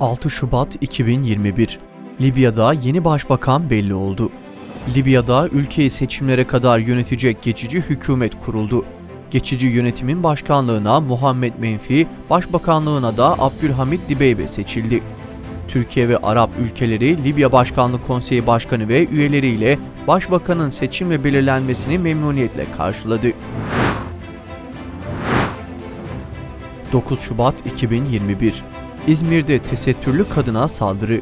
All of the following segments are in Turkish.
6 Şubat 2021 Libya'da yeni başbakan belli oldu. Libya'da ülkeyi seçimlere kadar yönetecek geçici hükümet kuruldu. Geçici yönetimin başkanlığına Muhammed Menfi, başbakanlığına da Abdülhamit Dibeybe seçildi. Türkiye ve Arap ülkeleri Libya Başkanlık Konseyi Başkanı ve üyeleriyle başbakanın seçim ve belirlenmesini memnuniyetle karşıladı. 9 Şubat 2021 İzmir'de tesettürlü kadına saldırı.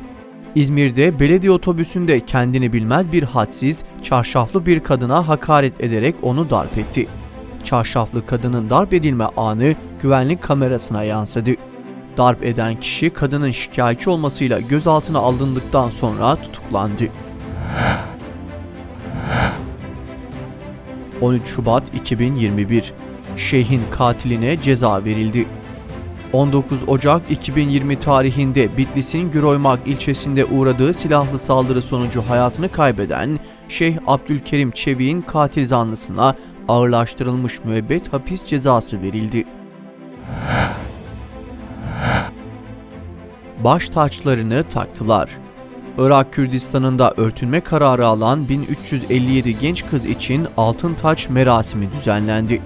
İzmir'de belediye otobüsünde kendini bilmez bir hadsiz, çarşaflı bir kadına hakaret ederek onu darp etti. Çarşaflı kadının darp edilme anı güvenlik kamerasına yansıdı. Darp eden kişi kadının şikayetçi olmasıyla gözaltına alındıktan sonra tutuklandı. 13 Şubat 2021 Şeyhin katiline ceza verildi. 19 Ocak 2020 tarihinde Bitlis'in Güroymak ilçesinde uğradığı silahlı saldırı sonucu hayatını kaybeden Şeyh Abdülkerim Çevik'in katil zanlısına ağırlaştırılmış müebbet hapis cezası verildi. Baş taçlarını taktılar. Irak Kürdistan'ında örtünme kararı alan 1357 genç kız için altın taç merasimi düzenlendi.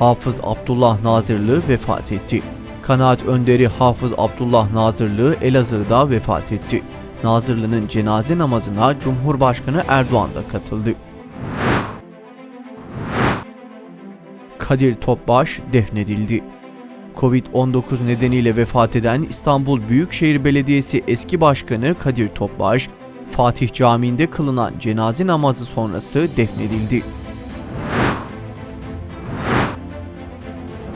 Hafız Abdullah Nazırlı vefat etti. Kanaat önderi Hafız Abdullah Nazırlı Elazığ'da vefat etti. Nazırlı'nın cenaze namazına Cumhurbaşkanı Erdoğan da katıldı. Kadir Topbaş defnedildi. Covid-19 nedeniyle vefat eden İstanbul Büyükşehir Belediyesi eski başkanı Kadir Topbaş, Fatih Camii'nde kılınan cenaze namazı sonrası defnedildi.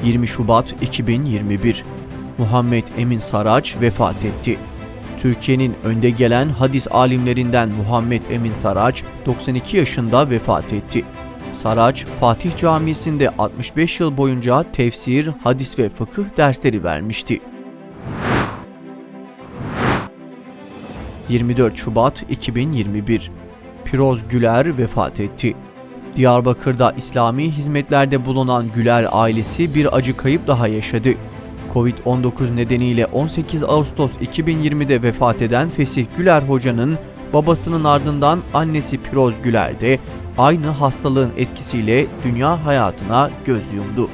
20 Şubat 2021 Muhammed Emin Saraç vefat etti. Türkiye'nin önde gelen hadis alimlerinden Muhammed Emin Saraç 92 yaşında vefat etti. Saraç, Fatih Camisi'nde 65 yıl boyunca tefsir, hadis ve fıkıh dersleri vermişti. 24 Şubat 2021 Piroz Güler vefat etti. Diyarbakır'da İslami hizmetlerde bulunan Güler ailesi bir acı kayıp daha yaşadı. Covid-19 nedeniyle 18 Ağustos 2020'de vefat eden Fesih Güler Hoca'nın babasının ardından annesi Piroz Güler de aynı hastalığın etkisiyle dünya hayatına göz yumdu.